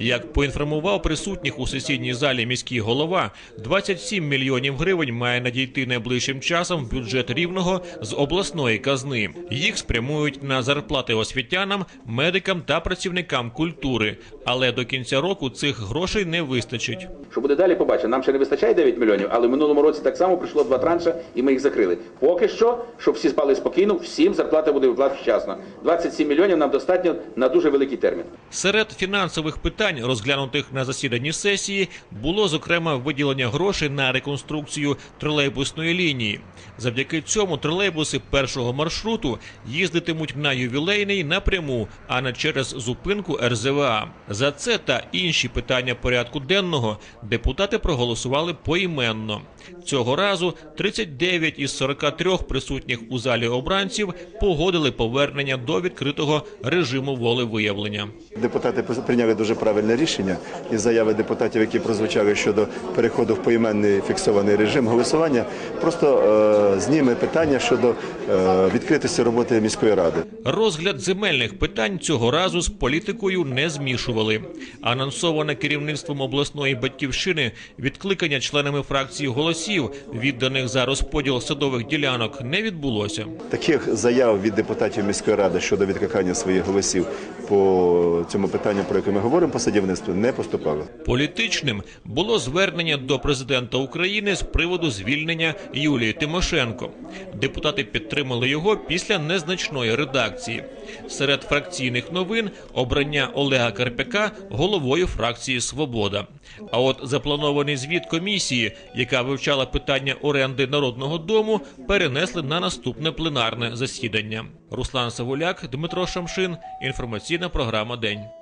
Як поінформував присутніх у сесійній залі міський голова, 27 мільйонів гривень має надійти найближчим часом в бюджет рівного з обласної казни. Їх спрямують на зарплати освітянам, медикам та працівникам культури. Але до кінця року цих грошей не вистачить. Що буде далі, побачимо. Нам ще не вистачає 9 мільйонів, але в минулому році так само прийшло два транша, і ми їх закрили. Поки що, щоб всі спали спокійно, всім зарплата буде виплата вчасно. 27 мільйонів нам достатньо на дуже великий термін. Серед фінансових питань, розглянутих на засіданні сесії, було зокрема виділення грошей на реконструкцію тролейбусної лінії. Завдяки цьому тролейбуси першого маршруту їздитимуть на ювілейний напряму, а не через зупинку РЗВА. За це та інші питання порядку денного депутати проголосували поіменно. Цього разу 39 із 43 присутніх у залі обранців погодили повернення до відкритого режиму волевиявлення. Депутати прийняли дуже правильне рішення і заяви депутатів, які прозвучали щодо переходу в поіменний фіксований режим голосування, просто е, зніме питання щодо е, відкритості роботи міської ради. Розгляд земельних питань цього разу з політикою не змішували. Анонсоване керівництвом обласної батьківщини відкликання членами фракції голосів, відданих за розподіл садових ділянок, не відбулося. Таких заяв від депутатів міської ради щодо відкликання своїх голосів по цьому питанню, про яке ми говоримо по садівництву, не поступало. Політичним було звернення до президента України з приводу звільнення Юлії Тимошенко. Депутати підтримали його після незначної редакції. Серед фракційних новин обрання Олега Карпяка головою фракції Свобода. А от запланований звіт комісії, яка вивчала питання оренди народного дому, перенесли на наступне пленарне засідання. Руслан Савуляк, Дмитро Шамшин. Інформаційна програма День.